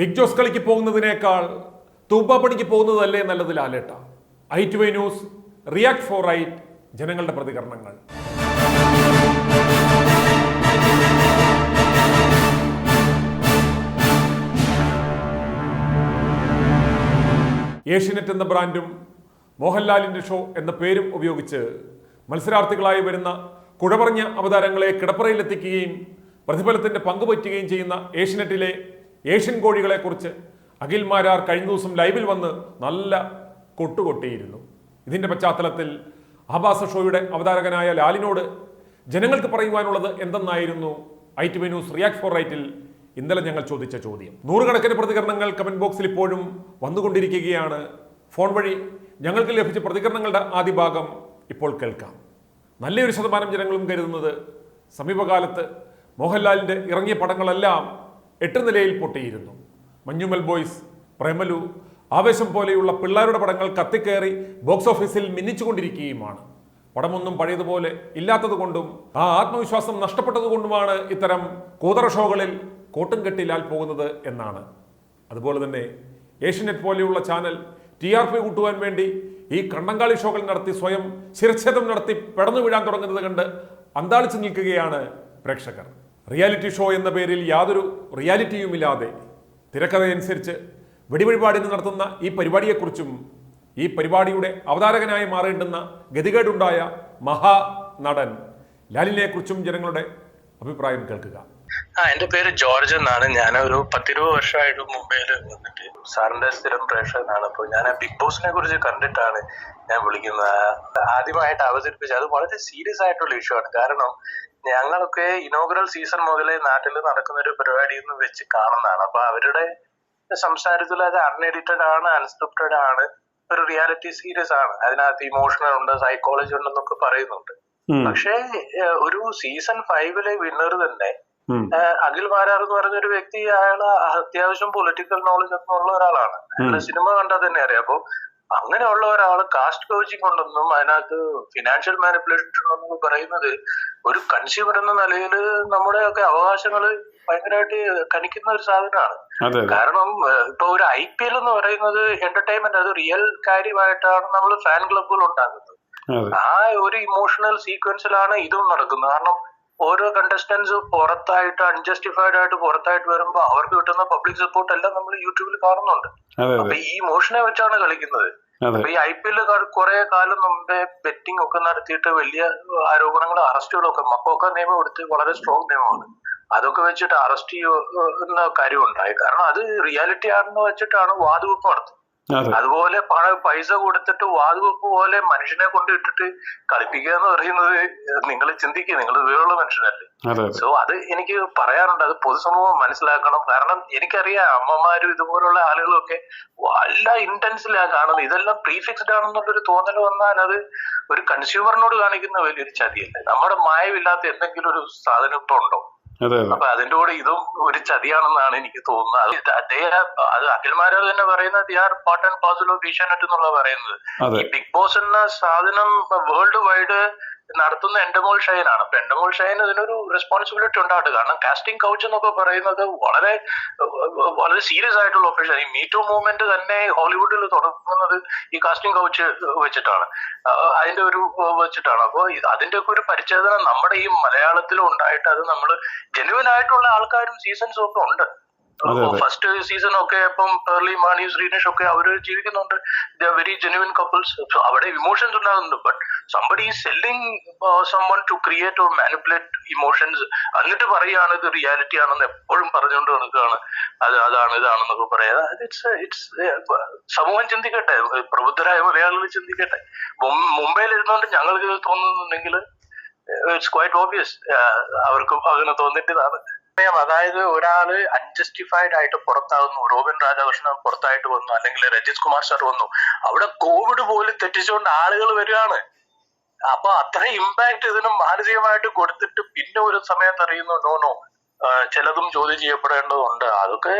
Big Jose കളിക്ക് പോകുന്നതിനേക്കാൾ തൂപ്പാപ്പണിക്ക് പോകുന്നതല്ലേ നല്ലത് ലാലേട്ട. I to I news react for right ജനങ്ങളുടെ പ്രതികരണങ്ങൾ. ഏഷ്യനെറ്റ് എന്ന ബ്രാൻഡും മോഹൻലാലിന്റെ ഷോ എന്ന പേരും ഉപയോഗിച്ച് മത്സരാർത്ഥികളായി വരുന്ന കുഴപറഞ്ഞ അവതാരങ്ങളെ കിടപ്പറയിലെത്തിക്കുകയും പ്രതിഫലത്തിന്റെ പങ്കുപറ്റുകയും ചെയ്യുന്ന ഏഷ്യനെറ്റിലെ ഏഷ്യൻ കോഴികളെക്കുറിച്ച് അഖിൽ മാരാർ കഴിഞ്ഞ ദിവസം ലൈവിൽ വന്ന് നല്ല കൊട്ടുകൊട്ടിയിരുന്നു. ഇതിന്റെ പശ്ചാത്തലത്തിൽ ആഭാസ ഷോയുടെ അവതാരകനായ ലാലിനോട് ജനങ്ങൾക്ക് പറയുവാനുള്ളത് എന്തെന്നായിരുന്നു? I T news react for റൈറ്റിൽ ഇന്നലെ ഞങ്ങൾ ചോദിച്ച ചോദ്യം. നൂറുകണക്കിന് പ്രതികരണങ്ങൾ കമന്റ് ബോക്സിൽ ഇപ്പോഴും വന്നുകൊണ്ടിരിക്കുകയാണ്. ഫോൺ വഴി ഞങ്ങൾക്ക് ലഭിച്ച പ്രതികരണങ്ങളുടെ ആദ്യ ഭാഗം ഇപ്പോൾ കേൾക്കാം. നല്ലൊരു ശതമാനം ജനങ്ങളും കരുതുന്നത് സമീപകാലത്ത് മോഹൻലാലിന്റെ ഇറങ്ങിയ പടങ്ങളെല്ലാം എട്ട് നിലയിൽ പൊട്ടിയിരുന്നു. മഞ്ഞുമൽ ബോയ്സ് പ്രേമലു ആവേശം പോലെയുള്ള പിള്ളേരുടെ പടങ്ങൾ കത്തിക്കയറി ബോക്സ് ഓഫീസിൽ മിന്നിച്ചുകൊണ്ടിരിക്കുകയുമാണ്. പടമൊന്നും പഴയതുപോലെ ഇല്ലാത്തതുകൊണ്ടും ആ ആത്മവിശ്വാസം നഷ്ടപ്പെട്ടതുകൊണ്ടുമാണ് ഇത്തരം കൂതറ ഷോകളിൽ കോട്ടും കെട്ടിലാൽ പോകുന്നത് എന്നാണ്. അതുപോലെ തന്നെ ഏഷ്യനെറ്റ് പോലെയുള്ള ചാനൽ ടി ആർ പി കൂട്ടുവാൻ വേണ്ടി ഈ കണ്ണങ്കാളി ഷോകൾ നടത്തി സ്വയം ശിരച്ഛേദം നടത്തി പെടന്നു വീഴാൻ തുടങ്ങുന്നത് കണ്ട് അന്താളിച്ചു നിൽക്കുകയാണ് പ്രേക്ഷകർ. റിയാലിറ്റി ഷോ എന്ന പേരിൽ യാതൊരു റിയാലിറ്റിയുമില്ലാതെ തിരക്കഥയനുസരിച്ച് വെടിവഴിപാടിന് നടത്തുന്ന ഈ പരിപാടിയെക്കുറിച്ചും ഈ പരിപാടിയുടെ അവതാരകനായി മാറേണ്ടുന്ന ഗതികേടുണ്ടായ മഹാനടൻ ലാലിനെക്കുറിച്ചും ജനങ്ങളുടെ അഭിപ്രായം കേൾക്കുക. ആ എന്റെ പേര് ജോർജ് എന്നാണ്. ഞാൻ ഒരു പത്തിരുപത് വർഷമായിട്ട് മുംബൈയിൽ വന്നിട്ട് സാറിന്റെ സ്ഥിരം പ്രേക്ഷകനാണ്. അപ്പോൾ ഞാൻ ബിഗ് ബോസിനെ കുറിച്ച് കണ്ടിട്ടാണ് ഞാൻ വിളിക്കുന്നത്. ആദ്യമായിട്ട് അവതരിപ്പിച്ചത് അത് വളരെ സീരിയസ് ആയിട്ടുള്ള ഇഷ്യൂ ആണ്. കാരണം ഞങ്ങളൊക്കെ ഇനോഗ്രൽ സീസൺ മുതലേ നാട്ടിൽ നടക്കുന്ന ഒരു പരിപാടി എന്ന് വെച്ച് കാണുന്നതാണ്. അപ്പൊ അവരുടെ സംസാരത്തിൽ അത് അൺഎഡിറ്റഡ് ആണ് അൺസ്ക്രിപ്റ്റഡ് ആണ് ഒരു റിയാലിറ്റി സീരീസ് ആണ്. അതിനകത്ത് ഇമോഷണൽ ഉണ്ട് സൈക്കോളജി ഉണ്ടെന്നൊക്കെ പറയുന്നുണ്ട്. പക്ഷേ ഒരു സീസൺ ഫൈവിലെ വിന്നർ തന്നെ അഖിൽ മാരാർ എന്ന് പറഞ്ഞ ഒരു വ്യക്തി അയാൾ അത്യാവശ്യം പൊളിറ്റിക്കൽ നോളജ് ഒക്കെ ഉള്ള ഒരാളാണ്. അയാളുടെ സിനിമ കണ്ടാൽ തന്നെ അറിയാം. അപ്പൊ അങ്ങനെയുള്ള ഒരാൾ കാസ്റ്റ് കോച്ചിങ് ഉണ്ടെന്നും അതിനകത്ത് ഫിനാൻഷ്യൽ മാനിപ്പുലേഷൻ ഉണ്ടെന്നും പറയുന്നത് ഒരു കൺസ്യൂമർ എന്ന നിലയിൽ നമ്മുടെ ഒക്കെ അവകാശങ്ങൾ ഭയങ്കരമായിട്ട് കണിക്കുന്ന ഒരു സാധനമാണ്. കാരണം ഇപ്പൊ ഒരു ഐ പി എൽ എന്ന് പറയുന്നത് എന്റർടൈൻമെന്റ് അത് റിയൽ കാര്യമായിട്ടാണ് നമ്മൾ ഫാൻ ക്ലബുകൾ ഉണ്ടാക്കുന്നത്. ആ ഒരു ഇമോഷണൽ സീക്വൻസിലാണ് ഇതും നടക്കുന്നത്. കാരണം ഓരോ കണ്ടസ്റ്റൻസ് പുറത്തായിട്ട് അൺജസ്റ്റിഫൈഡ് ആയിട്ട് പുറത്തായിട്ട് വരുമ്പോൾ അവർക്ക് കിട്ടുന്ന പബ്ലിക് സപ്പോർട്ട് എല്ലാം നമ്മൾ യൂട്യൂബിൽ കാണുന്നുണ്ട്. അപ്പൊ ഈ മോഷനെ വെച്ചാണ് കളിക്കുന്നത്. അപ്പൊ ഈ ഐ പി എൽ കുറെ കാലം മുമ്പേ ബെറ്റിംഗ് ഒക്കെ നടത്തിയിട്ട് വലിയ ആരോപണങ്ങൾ അറസ്റ്റുകളൊക്കെ മക്കൊക്കെ നിയമം എടുത്ത് വളരെ സ്ട്രോങ് നിയമമാണ്. അതൊക്കെ വെച്ചിട്ട് അറസ്റ്റ് ചെയ്യുന്ന കാര്യം ഉണ്ടായി കാരണം അത് റിയാലിറ്റി ആണെന്ന് വെച്ചിട്ടാണ് വാതുവെപ്പ് നടത്തുന്നത്. അതുപോലെ പണം പൈസ കൊടുത്തിട്ട് വാതുവെപ്പ് പോലെ മനുഷ്യനെ കൊണ്ട് ഇട്ടിട്ട് കളിപ്പിക്കുക എന്ന് പറയുന്നത് നിങ്ങൾ ചിന്തിക്കുക. നിങ്ങൾ വിവരമുള്ള മനുഷ്യനല്ലേ. സോ അത് എനിക്ക് പറയാറുണ്ട് അത് പൊതുസമൂഹം മനസ്സിലാക്കണം. കാരണം എനിക്കറിയാം അമ്മമാരും ഇതുപോലുള്ള ആളുകളൊക്കെ വല്ല ഇന്റൻസിലാ കാണുന്നത്. ഇതെല്ലാം പ്രീഫിക്സ്ഡ് ആണെന്നുള്ളൊരു തോന്നൽ വന്നാൽ അത് ഒരു കൺസ്യൂമറിനോട് കാണിക്കുന്ന വലിയൊരു ചതിയല്ലേ? നമ്മുടെ മായമില്ലാത്ത എന്തെങ്കിലും ഒരു സാധനം ഇപ്പൊ ഉണ്ടോ? അപ്പൊ അതിന്റെ കൂടെ ഇതും ഒരു ചതിയാണെന്നാണ് എനിക്ക് തോന്നുന്നത്. അത് അദ്ദേഹം അത് അഖിൽമാരാർ തന്നെ പറയുന്നത് the are part and parcel of Asianet എന്നുള്ള പറയുന്നത്. ഈ ബിഗ് ബോസ് എന്ന സാധനം വേൾഡ് വൈഡ് നടത്തുന്ന എൻഡമോൾ ഷൈൻ ആണ് അപ്പൊ എൻഡമോൾ ഷൈൻ ഇതിനൊരു റെസ്പോൺസിബിലിറ്റി ഉണ്ടാകട്ടെ. കാരണം കാസ്റ്റിംഗ് കൗച്ച് എന്നൊക്കെ പറയുന്നത് വളരെ വളരെ സീരിയസ് ആയിട്ടുള്ള ഒഫീഷ്യൽ ഈ മീറ്റു മൂവ്മെന്റ് തന്നെ ഹോളിവുഡിൽ തുടങ്ങുന്നത് ഈ കാസ്റ്റിംഗ് കൗച്ച് വെച്ചിട്ടാണ്. അതിന്റെ ഒരു വെച്ചിട്ടാണ്. അപ്പോൾ അതിന്റെ ഒക്കെ ഒരു പരിച്ഛേദന നമ്മുടെ ഈ മലയാളത്തിലും ഉണ്ടായിട്ട് അത് നമ്മൾ ജെനുവൻ ആയിട്ടുള്ള ആൾക്കാരും സീസൺസും ഒക്കെ ഉണ്ട്. ഫസ്റ്റ് സീസൺ ഒക്കെ ഇപ്പം പേർലി മാണി ശ്രീനേഷ് ഒക്കെ അവർ ജീവിക്കുന്നുണ്ട്. ദ വെരി ജെനുവിൻ കപ്പിൾസ് അവിടെ ഇമോഷൻസ് ഉണ്ടാകുന്നുണ്ട്. But somebody selling someone to create or manipulate emotions എന്നിട്ട് പറയുകയാണ് ഇത് റിയാലിറ്റി ആണെന്ന് എപ്പോഴും പറഞ്ഞുകൊണ്ട് നടക്കുകയാണ് അത് അതാണ് ഇതാണെന്നൊക്കെ പറയാം. ഇറ്റ്സ് ഇറ്റ്സ് സമൂഹം ചിന്തിക്കട്ടെ. പ്രബുദ്ധരായ മലയാളികൾ ചിന്തിക്കട്ടെ. മുംബൈയിൽ ഇരുന്നുകൊണ്ട് ഞങ്ങൾക്ക് തോന്നുന്നുണ്ടെങ്കിൽ ഇറ്റ്സ് ക്വൈറ്റ് ഓബിയസ് അവർക്ക് അങ്ങനെ തോന്നിയിട്ടതാണ്. പറയാം, അതായത് ഒരാൾ അൺജസ്റ്റിഫൈഡ് ആയിട്ട് പുറത്താകുന്നു റോബിൻ രാധാകൃഷ്ണൻ പുറത്തായിട്ട് വന്നു. അല്ലെങ്കിൽ രജിത് കുമാർ സാർ വന്നു. അവിടെ കോവിഡ് പോലും തെറ്റിച്ചുകൊണ്ട് ആളുകൾ വരികയാണ്. അപ്പൊ അത്ര ഇമ്പാക്ട് ഇതിന് മാനസികമായിട്ട് കൊടുത്തിട്ട് പിന്നെ ഒരു സമയത്ത് അറിയുന്നു നോ നോ ചിലതും ചോദ്യം ചെയ്യപ്പെടേണ്ടതുണ്ട്. അതൊക്കെ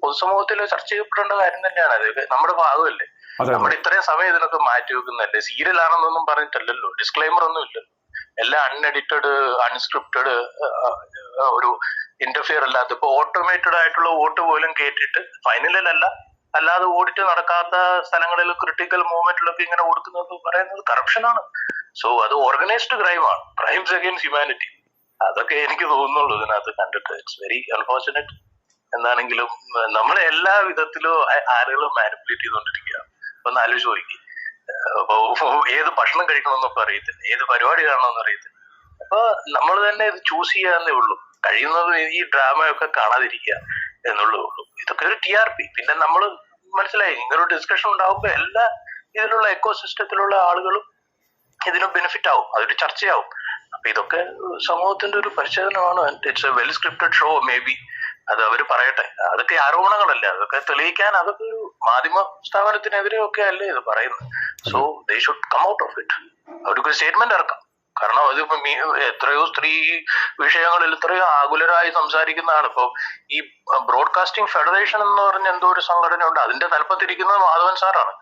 പൊതുസമൂഹത്തിൽ ചർച്ച ചെയ്യപ്പെടേണ്ട കാര്യം തന്നെയാണ്. അതൊക്കെ നമ്മുടെ ഭാഗമല്ലേ. നമ്മൾ ഇത്രയും സമയം ഇതിനൊക്കെ മാറ്റി വെക്കുന്നല്ലേ സീരിയൽ ആണെന്നൊന്നും പറഞ്ഞിട്ടല്ലല്ലോ. ഡിസ്ക്ലൈമർ ഒന്നും ഇല്ലല്ലോ. എല്ലാം അൺഎഡിറ്റഡ് അൺസ്ക്രിപ്റ്റഡ് ഒരു ഇന്റർഫിയർ അല്ലാത്ത ഇപ്പൊ ഓട്ടോമേറ്റഡ് ആയിട്ടുള്ള വോട്ട് പോലും കേട്ടിട്ട് ഫൈനലിലല്ല അല്ലാതെ ഓഡിറ്റ് നടക്കാത്ത സ്ഥലങ്ങളിൽ ക്രിട്ടിക്കൽ മൂവ്മെന്റിലൊക്കെ ഇങ്ങനെ കൊടുക്കുന്നത് പറയുന്നത് കറപ്ഷനാണ് സോ അത് ഓർഗനൈസ്ഡ് ക്രൈമാണ് ക്രൈംസ് അഗൈൻസ്റ്റ് ഹ്യൂമാനിറ്റി അതൊക്കെ എനിക്ക് തോന്നുന്നുള്ളൂ ഇതിനകത്ത് കണ്ടിട്ട്. ഇറ്റ്സ് വെരി അൺഫോർച്ചുനേറ്റ് എന്നാണെങ്കിലും നമ്മളെ എല്ലാ വിധത്തിലും ആ- മാനിപ്പുലേറ്റ് ചെയ്തുകൊണ്ടിരിക്കുക ഒന്ന് ആലോചിച്ച് നോക്കി ഏത് ഭക്ഷണം കഴിക്കണമെന്നൊക്കെ അറിയത്തില്ല. ഏത് പരിപാടി കാണണമെന്ന് അറിയത്തില്ല. അപ്പൊ നമ്മൾ തന്നെ ഇത് ചൂസ് ചെയ്യാന്നേ ഉള്ളൂ. കഴിയുന്നത് ഈ ഡ്രാമയൊക്കെ കാണാതിരിക്കുക എന്നുള്ളേ ഉള്ളൂ. ഇതൊക്കെ ഒരു ടി ആർ പി പിന്നെ നമ്മൾ മനസ്സിലായി ഇങ്ങനൊരു ഡിസ്കഷൻ ഉണ്ടാവുമ്പോൾ എല്ലാ ഇതിലുള്ള എക്കോ സിസ്റ്റത്തിലുള്ള ആളുകളും ഇതിന് ബെനിഫിറ്റ് ആവും. അതൊരു ചർച്ചയാവും. അപ്പൊ ഇതൊക്കെ സമൂഹത്തിന്റെ ഒരു പരിശോധനമാണ് it's a well scripted show may be അത് അവർ പറയട്ടെ. അതൊക്കെ ആരോപണങ്ങളല്ല? അതൊക്കെ തെളിയിക്കാൻ അതൊക്കെ ഒരു മാധ്യമ സ്ഥാപനത്തിനെതിരെ ഒക്കെ അല്ലേ ഇത് പറയുന്നത്? So they should come out of it അവർക്ക് സ്റ്റേറ്റ്മെന്റ് ഇറക്കാം. കാരണം അത് ഇപ്പൊ എത്രയോ സ്ത്രീ വിഷയങ്ങളിൽ എത്രയോ ആകുലരായി സംസാരിക്കുന്നതാണ്. ഇപ്പൊ ഈ ബ്രോഡ്കാസ്റ്റിംഗ് ഫെഡറേഷൻ എന്ന് പറഞ്ഞ എന്തോ ഒരു സംഘടന ഉണ്ട് അതിന്റെ തലപ്പത്തിരിക്കുന്നത് മാധവൻ സാറാണ്.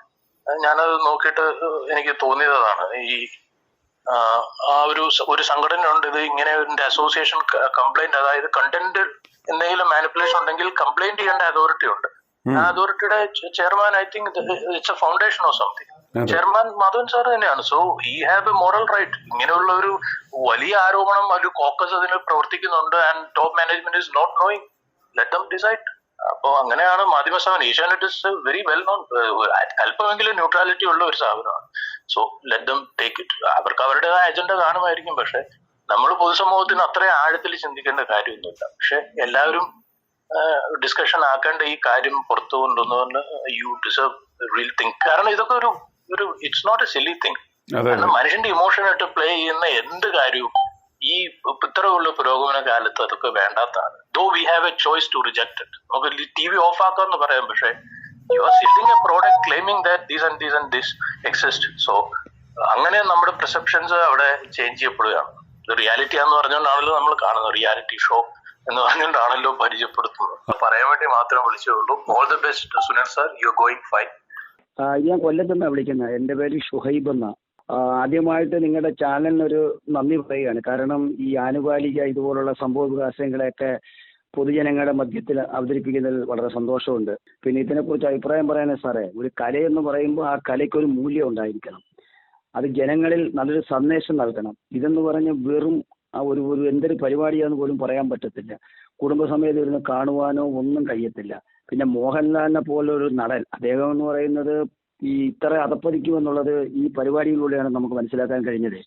ഞാനത് നോക്കിയിട്ട് എനിക്ക് തോന്നിയതാണ്. ഈ ആ, ഒരു ഒരു സംഘടന ഉണ്ട് ഇത് ഇങ്ങനെ അസോസിയേഷൻ കംപ്ലൈന്റ് അതായത് കണ്ടന്റ് എന്തെങ്കിലും മാനിപ്പുലേഷൻ ഉണ്ടെങ്കിൽ കംപ്ലൈന്റ് ചെയ്യേണ്ട അതോറിറ്റി ഉണ്ട്. ആ അതോറിറ്റിയുടെ chairman I think it's a foundation of something chairman Madhavan sir തന്നെയാണ്. So he have a moral right ഇങ്ങനെയുള്ള ഒരു വലിയ ആരോപണം ഒരു കോക്കസ് അതിന് പ്രവർത്തിക്കുന്നുണ്ട് and top management is not knowing let them decide അപ്പോ അങ്ങനെയാണ് മാധ്യമ സ്ഥാപനം Asianet is very well known അല്പമെങ്കിലും ന്യൂട്രാലിറ്റി ഉള്ള ഒരു സ്ഥാപനമാണ് so let them take it അവർക്ക് അവരുടെ അജണ്ട കാണുമായിരിക്കും. പക്ഷെ നമ്മൾ പൊതുസമൂഹത്തിന് അത്ര ആഴത്തിൽ ചിന്തിക്കേണ്ട കാര്യമൊന്നുമില്ല. പക്ഷെ എല്ലാവരും ഡിസ്കഷൻ ആക്കേണ്ട ഈ കാര്യം പുറത്തു കൊണ്ടുവന്നു യു ഡിസേർവ് റിയൽ തിങ് കാരണം ഇതൊക്കെ ഒരു ഒരു it's not a silly thing കാരണം മനുഷ്യന്റെ ഇമോഷനായിട്ട് പ്ലേ ചെയ്യുന്ന എന്ത് കാര്യവും ഈ ഇത്രയുള്ള പുരോഗമന കാലത്ത് അതൊക്കെ വേണ്ടാത്തതാണ്. Though we have a choice to reject it നമുക്ക് ടി വി ഓഫ് ആക്കാന്ന് പറയാം പക്ഷേ you are selling a product claiming that these and these and this exist so അങ്ങനെ നമ്മുടെ പെർസെപ്ഷൻസ് അവിടെ ചേഞ്ച് ചെയ്യപ്പെടുകയാണ്. ഇത് റിയാലിറ്റി എന്ന് പറഞ്ഞുകൊണ്ടാണല്ലോ നമ്മൾ കാണുന്നത്. റിയാലിറ്റി ഷോ എന്ന് പറഞ്ഞുകൊണ്ടാണല്ലോ പരിചയപ്പെടുത്തുന്നത്. പറയാൻ വേണ്ടി മാത്രമേ വിളിച്ചേ ഉള്ളൂ all the best Sunil sir you going fine ഞാൻ കൊല്ലത്തുനിന്നാണ് വിളിക്കുന്നത്. എന്റെ പേര് ഷുഹൈബ് എന്ന. ആദ്യമായിട്ട് നിങ്ങളുടെ ചാനലിനൊരു നന്ദി പറയുകയാണ്. കാരണം ഈ ആനുകാലിക ഇതുപോലുള്ള സംഭവ വികാസങ്ങളെയൊക്കെ പൊതുജനങ്ങളുടെ മധ്യത്തിൽ അവതരിപ്പിക്കുന്നതിൽ വളരെ സന്തോഷമുണ്ട്. പിന്നെ ഇതിനെക്കുറിച്ച് അഭിപ്രായം പറയാനേ സാറേ ഒരു കലയെന്ന് പറയുമ്പോൾ ആ കലയ്ക്കൊരു മൂല്യം ഉണ്ടായിരിക്കണം. അത് ജനങ്ങളിൽ നല്ലൊരു സന്ദേശം നൽകണം. ഇതെന്ന് പറഞ്ഞ് വെറും ആ ഒരു ഒരു എന്തൊരു പരിപാടിയാന്ന് പോലും പറയാൻ പറ്റത്തില്ല. കുടുംബസമേതം ഇരുന്ന് കാണുവാനോ ഒന്നും കഴിയത്തില്ല. പിന്നെ മോഹൻലാലിനെ പോലൊരു നടൻ അദ്ദേഹം എന്ന് പറയുന്നത് ഈ ഇത്ര അതപ്പതിക്കുമെന്നുള്ളത് ഈ പരിപാടിയിലൂടെയാണ് നമുക്ക് മനസ്സിലാക്കാൻ കഴിഞ്ഞത്.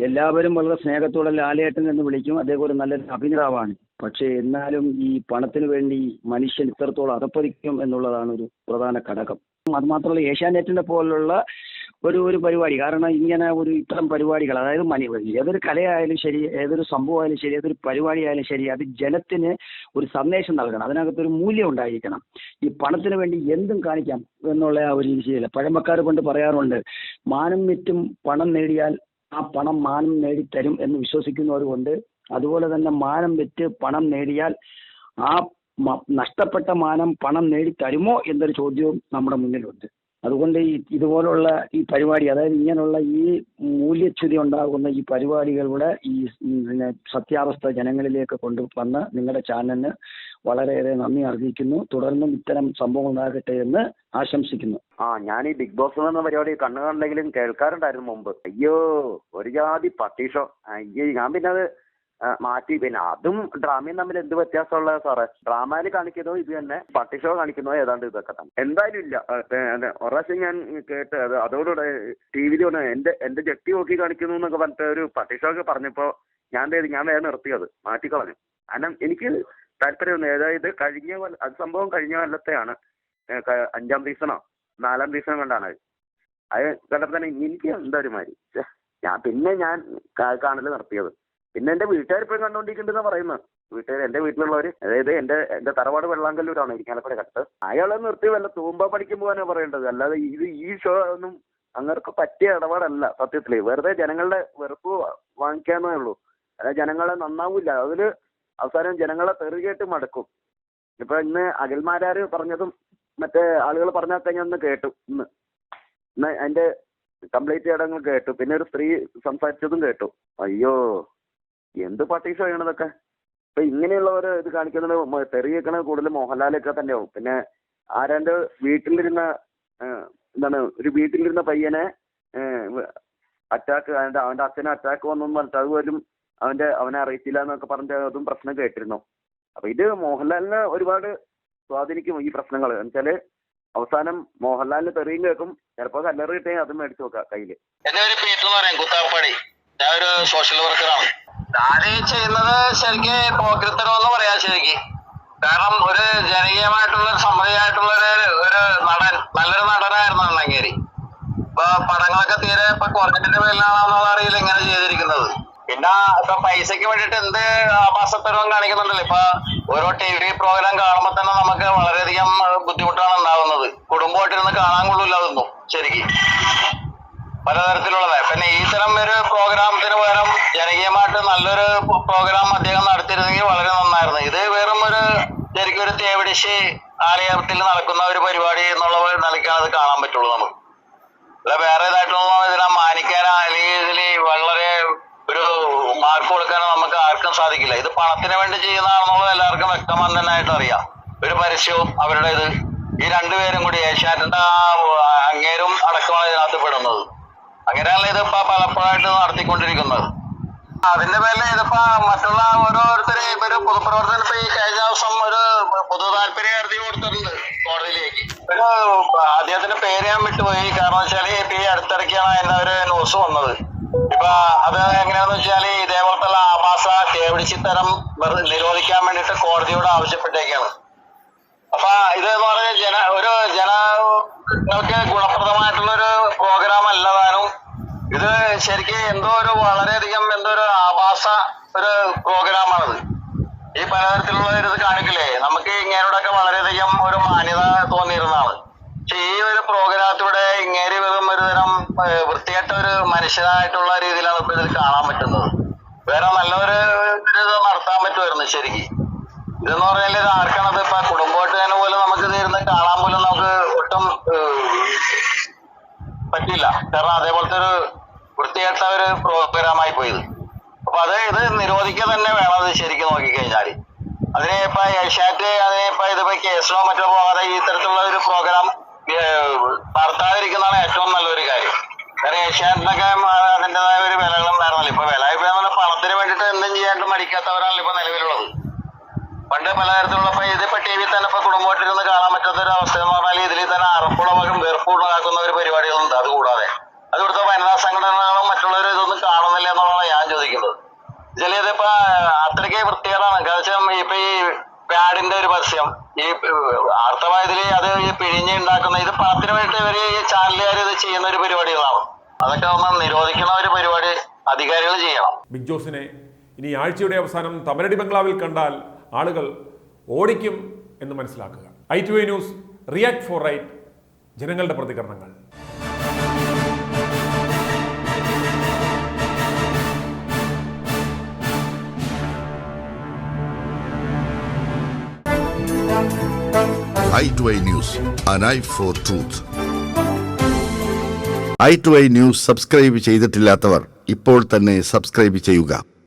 എല്ലാവരും വളരെ സ്നേഹത്തോടെ ലാലേട്ടൻ എന്ന് വിളിക്കും. അദ്ദേഹം ഒരു നല്ലൊരു അഭിനേതാവാണ്. പക്ഷേ എന്നാലും ഈ പണത്തിന് വേണ്ടി മനുഷ്യൻ ഇത്രത്തോളം അതപ്പതിക്കും എന്നുള്ളതാണ് ഒരു പ്രധാന ഘടകം. അത് മാത്രമല്ല ഏഷ്യാനെറ്റിനെ പോലുള്ള ഒരു ഒരു പരിപാടി. കാരണം ഇങ്ങനെ ഒരു ഇത്തരം പരിപാടികൾ അതായത് മനി ഏതൊരു കലയായാലും ശരി ഏതൊരു സംഭവമായാലും ശരി ഏതൊരു പരിപാടിയായാലും ശരി അത് ജനത്തിന് ഒരു സന്ദേശം നൽകണം. അതിനകത്തൊരു മൂല്യം ഉണ്ടായിരിക്കണം. ഈ പണത്തിന് വേണ്ടി എന്തും കാണിക്കാം എന്നുള്ള ആ ഒരു രീതിയില്ല പഴമക്കാർ കൊണ്ട് പറയാറുണ്ട് മാനം വിറ്റും പണം നേടിയാൽ ആ പണം മാനം നേടിത്തരും എന്ന് വിശ്വസിക്കുന്നവരുമുണ്ട്. അതുപോലെ തന്നെ മാനം വിറ്റ് പണം നേടിയാൽ ആ നഷ്ടപ്പെട്ട മാനം പണം നേടിത്തരുമോ എന്നൊരു ചോദ്യവും നമ്മുടെ മുന്നിലുണ്ട്. അതുകൊണ്ട് ഈ ഇതുപോലുള്ള ഈ പരിപാടി അതായത് ഇങ്ങനെയുള്ള ഈ മൂല്യച്യുതി ഉണ്ടാകുന്ന ഈ പരിപാടികളുടെ ഈ പിന്നെ സത്യാവസ്ഥ ജനങ്ങളിലേക്ക് കൊണ്ട് വന്ന് നിങ്ങളുടെ ചാനലിന് വളരെയേറെ നന്ദി അർഹിക്കുന്നു. തുടർന്നും ഇത്തരം സംഭവം ഉണ്ടാകട്ടെ എന്ന് ആശംസിക്കുന്നു. ആ ഞാൻ ഈ ബിഗ് ബോസ് എന്ന പരിപാടി കണ്ണു കണ്ടെങ്കിലും കേൾക്കാറുണ്ടായിരുന്നു മുമ്പ്. അയ്യോ ഒരു ജാതി പട്ടീഷോ. അയ്യോ ഞാൻ പിന്നെ അത് മാറ്റി. പിന്നെ അതും ഡ്രാമയും തമ്മിൽ എന്ത് വ്യത്യാസമുള്ള സാറേ? ഡ്രാമയിൽ കാണിക്കുന്നതോ ഇത് തന്നെ. പട്ടി ഷോ കാണിക്കുന്നതോ ഏതാണ്ട് ഇതൊക്കെ തന്നെ. എന്തായാലും ഇല്ല. ഒരാശം ഞാൻ കേട്ട് അത് അതോടുകൂടെ ടി വന്ന് എന്റെ എന്റെ ജട്ടി നോക്കി കാണിക്കുന്നു എന്നൊക്കെ പറഞ്ഞിട്ട് ഒരു പട്ടി ഷോ ഒക്കെ പറഞ്ഞപ്പോ ഞാൻ ചെയ്ത് ഞാൻ വേറെ നിർത്തിയത് മാറ്റിക്കളഞ്ഞു. കാരണം എനിക്ക് താല്പര്യമൊന്നും അതായത് കഴിഞ്ഞ കൊല്ല അത് സംഭവം കഴിഞ്ഞ കൊല്ലത്തെയാണ്. അഞ്ചാം സീസണോ നാലാം സീസണോ കണ്ടാണ് അത്. കണ്ടപ്പോൾ തന്നെ എനിക്ക് എന്താ ഒരു മാതിരി. ഞാൻ പിന്നെ ഞാൻ കാണൽ നിർത്തിയത്. പിന്നെ എന്റെ വീട്ടുകാർ ഇപ്പോഴും കണ്ടോണ്ടിരിക്കുന്നുണ്ടെന്ന് പറയുന്നത്. വീട്ടുകാർ എന്റെ വീട്ടിലുള്ളവര് അതായത് എന്റെ എന്റെ തറവാട് വെള്ളാങ്കല്ലൂരാണ് ഇരിക്കാലപ്പുഴ കട്ട് അയാളെ നിർത്തി വല്ല തൂമ്പ പഠിക്കാൻ പോകാനാ പറയേണ്ടത്. അല്ലാതെ ഇത് ഈ ഷോ ഒന്നും അങ്ങർക്ക് പറ്റിയ ഇടപാടല്ല സത്യത്തിൽ. വെറുതെ ജനങ്ങളുടെ വെറുപ്പ് വാങ്ങിക്കാന്നേ ഉള്ളൂ. അതായത് ജനങ്ങളെ നന്നാവൂല അതിൽ അവസാനം ജനങ്ങളെ തെറുകേട്ട് മടക്കും. ഇപ്പൊ ഇന്ന് അഖിൽമാരാര് പറഞ്ഞതും മറ്റേ ആളുകൾ പറഞ്ഞൊക്കെ ഞാൻ ഒന്ന് കേട്ടു ഇന്ന്. ഇന്ന് അതിന്റെ കംപ്ലീറ്റ് ചടങ്ങ് കേട്ടു. പിന്നെ ഒരു സ്ത്രീ സംസാരിച്ചതും കേട്ടു. അയ്യോ എന്ത് പട്ടീഷ ചെയ്യണതൊക്കെ ഇപ്പൊ ഇങ്ങനെയുള്ളവർ ഇത് കാണിക്കുന്നത് മ- തെറി കേൾക്കണത് കൂടുതൽ മോഹൻലാലൊക്കെ തന്നെയാവും. പിന്നെ ആരാണ്ട് വീട്ടിലിരുന്ന എന്താണ് ഒരു വീട്ടിലിരുന്ന പയ്യനെ അറ്റാക്ക് അവന്റെ അവന്റെ അച്ഛനെ അറ്റാക്ക് വന്നു എന്ന് പറഞ്ഞിട്ട് അതുപോലും അവന്റെ അവനെ അറിയിച്ചില്ല എന്നൊക്കെ പറഞ്ഞിട്ട് അതും പ്രശ്നം കേട്ടിരുന്നു. അപ്പൊ ഇത് മോഹൻലാലിനെ ഒരുപാട് സ്വാധീനിക്കും ഈ പ്രശ്നങ്ങൾ. എന്നുവെച്ചാൽ അവസാനം മോഹൻലാലിന് തെറിയും കേൾക്കും. ചിലപ്പോ കല്ലറി കിട്ടിയാൽ അതും മേടിച്ചു നോക്കാം കയ്യിൽ. പേര് പറയും കുത്താപ്പടി ഞാൻ ഒരു സോഷ്യൽ വർക്കറാണ് ഞാനീ ചെയ്യുന്നത് ശരിക്ക് പോക്കൃത്തരം എന്ന് പറയാം ശരിക്ക്. കാരണം ഒരു ജനകീയമായിട്ടുള്ള സമൃദ്ധിയായിട്ടുള്ള ഒരു നടൻ നല്ലൊരു നടനായിരുന്നു അണ്ണങ്കേരി. ഇപ്പൊ പടങ്ങളൊക്കെ തീരെ ഇപ്പൊ കുറഞ്ഞിട്ട് പേരിലാണെന്നുള്ള അറിയില്ല ഇങ്ങനെ ചെയ്തിരിക്കുന്നത്. പിന്നെ ഇപ്പൊ പൈസക്ക് വേണ്ടിട്ട് എന്ത് ആഭാസത്തരവും കാണിക്കുന്നുണ്ടല്ലോ. ഇപ്പൊ ഓരോ ടി വി പ്രോഗ്രാം കാണുമ്പോ തന്നെ നമുക്ക് വളരെയധികം ബുദ്ധിമുട്ടാണ് ഉണ്ടാവുന്നത് കുടുംബമായിട്ടിരുന്ന് കാണാൻ കൊള്ളില്ല അതൊന്നും ശരിക്കും. പലതരത്തിലുള്ളത്. പിന്നെ ഈ തരം ഒരു പ്രോഗ്രാമത്തിന് പകരം ജനകീയമായിട്ട് നല്ലൊരു പ്രോഗ്രാം അദ്ദേഹം നടത്തിയിരുന്നെങ്കിൽ വളരെ നന്നായിരുന്നു. ഇത് വെറും ഒരു ശരിക്കും ഒരു തേവിടിശി ആലയത്തിൽ നടക്കുന്ന ഒരു പരിപാടി എന്നുള്ള നിലയ്ക്കാണ് അത് കാണാൻ പറ്റുള്ളൂ നമുക്ക്. അല്ല വേറെ ഇതായിട്ടൊന്നും ഇതിനെ മാനിക്കാനോ അല്ലെങ്കിൽ ഇതിൽ വളരെ ഒരു മാർക്ക് കൊടുക്കാനോ നമുക്ക് ആർക്കും സാധിക്കില്ല. ഇത് പണത്തിന് വേണ്ടി ചെയ്യുന്നതാണെന്നുള്ളത് എല്ലാവർക്കും വ്യക്തമായി തന്നെ ആയിട്ട് അറിയാം. ഒരു പരസ്യവും അവരുടെ ഇത് ഈ രണ്ടുപേരും കൂടി ഏഷ്യാറ്റിന്റെ അങ്ങേരും അടക്കമാണ് ഇതിനകത്ത് പെടുന്നത്. അങ്ങനെയല്ല ഇതിപ്പോ പലപ്പോഴായിട്ട് നടത്തിക്കൊണ്ടിരിക്കുന്നത്. അതിന്റെ പേരിൽ ഇതിപ്പോ മറ്റുള്ള ഓരോരുത്തരെ ഇപ്പൊ ഒരു പൊതുപ്രവർത്തനം ഇപ്പൊ ഈ കഴിഞ്ഞ ദിവസം ഒരു പൊതു താല്പര്യ ഹർജി കൊടുത്തിട്ടുണ്ട് കോടതിയിലേക്ക്. അദ്ദേഹത്തിന്റെ പേര് ഞാൻ വിട്ടുപോയി. കാരണം വെച്ചാൽ ഇപ്പൊ ഈ അടുത്തിടയ്ക്കാണ് അതിന്റെ ഒരു ന്യൂസ് വന്നത്. ഇപ്പൊ അത് എങ്ങനെയാന്ന് വെച്ചാൽ ഇതേപോലത്തെ ആഭാസ കേവിടിച്ചിത്തരം നിരോധിക്കാൻ വേണ്ടിട്ട് കോടതിയോട് ആവശ്യപ്പെട്ടേക്കാണ്. അപ്പൊ ഇത് എന്ന് പറഞ്ഞാൽ ജന ഒരു ജനങ്ങൾക്ക് ഗുണപ്രദമായിട്ടുള്ള ഒരു പ്രോഗ്രാം അല്ല താനും ഇത് ശരിക്കും എന്തോ ഒരു വളരെയധികം എന്തോ ഒരു ആഭാസ ഒരു പ്രോഗ്രാമാണത്. ഈ പലതരത്തിലുള്ള ഇത് കാണിക്കില്ലേ? നമുക്ക് ഇങ്ങേരോടൊക്കെ വളരെയധികം ഒരു മാന്യത തോന്നിയിരുന്നതാണ്. പക്ഷെ ഈ ഒരു പ്രോഗ്രാമത്തിലൂടെ ഇങ്ങേരി വെറും ഒരു തരം വൃത്തികെട്ട ഒരു മനുഷ്യരായിട്ടുള്ള രീതിയിലാണ് ഇപ്പൊ ഇതിൽ കാണാൻ പറ്റുന്നത്. വേറെ നല്ലൊരു ഇത് നടത്താൻ പറ്റുമായിരുന്നു ശരിക്കും. ഇതെന്ന് പറഞ്ഞാൽ ഇത് ആർക്കാണത് ഇപ്പൊ കുടുംബമായിട്ട് തന്നെ പോലും നമുക്ക് ഇത് ഇരുന്ന് കാണാൻ പോലും നമുക്ക് ഒട്ടും ഏഹ്, പറ്റില്ല കാരണം അതേപോലത്തെ ഒരു വൃത്തികെട്ട ഒരു പ്രോഗ്രാമായി പോയത് അപ്പൊ അത് ഇത് നിരോധിക്കുക തന്നെ വേണം അത് ശരിക്കും നോക്കിക്കഴിഞ്ഞാൽ. അതിനെ ഇപ്പൊ ഏഷ്യാറ്റ് അതിനെ ഇപ്പൊ ഇതിപ്പോ കേസിനോ മറ്റോ പോകാതെ ഈ തരത്തിലുള്ള ഒരു പ്രോഗ്രാം നടത്താതിരിക്കുന്നതാണ് ഏറ്റവും നല്ലൊരു കാര്യം. കാരണം ഏഷ്യാറ്റിനൊക്കെ അതിന്റെതായ ഒരു വിലകളുണ്ടായിരുന്നല്ലോ ഇപ്പൊ വില ഇപ്പൊ പണത്തിന് വേണ്ടിയിട്ട് എന്തും ചെയ്യാണ്ട് മടിക്കാത്തവർ പണ്ട് പലതരത്തിലുള്ള ഇപ്പൊ ടി വി തന്നെ ഇപ്പൊ കുടുംബമായിട്ടിരുന്ന് കാണാൻ പറ്റാത്ത ഒരു അവസ്ഥ എന്ന് പറഞ്ഞാൽ ഇതിൽ തന്നെ അറപ്പുളവാകും വെറുപ്പുളവാക്കുന്ന ഒരു പരിപാടികളുണ്ട്. അത് കൂടാതെ. അത് ഇവിടുത്തെ വനിതാ സംഘടനകളും മറ്റുള്ളവരും ഇതൊന്നും കാണുന്നില്ല എന്നുള്ളതാണ് ഞാൻ ചോദിക്കുന്നത്. ചില ഇതിപ്പോ അത്രയ്ക്ക് വൃത്തികേടാണ്. കാരണം ഇപ്പൊ ഈ പാഡിന്റെ ഒരു പരസ്യം ഈ ആർത്തവായതിൽ അത് ഈ പിഴിഞ്ഞ് ഉണ്ടാക്കുന്ന ഇത് പണത്തിന് വേണ്ടി ഇവർ ഈ ചാനലുകാർ ഇത് ചെയ്യുന്ന ഒരു പരിപാടികളാണ്. അതൊക്കെ ഒന്ന് നിരോധിക്കുന്ന ഒരു പരിപാടി അധികാരികൾ ചെയ്യണം. ബിഗ് ജോസിനെ ഇനി ആഴ്ചയുടെ അവസാനം തമരടി ബംഗ്ലാവിൽ കണ്ടാൽ ആളുകൾ ഓടിക്കും എന്ന് മനസ്സിലാക്കുക. I two I news react for right ജനങ്ങളുടെ പ്രതികരണങ്ങൾ. I two I news I for truth I two I news subscribe ചെയ്തിട്ടില്ലാത്തവർ ഇപ്പോൾ തന്നെ സബ്സ്ക്രൈബ് ചെയ്യുക.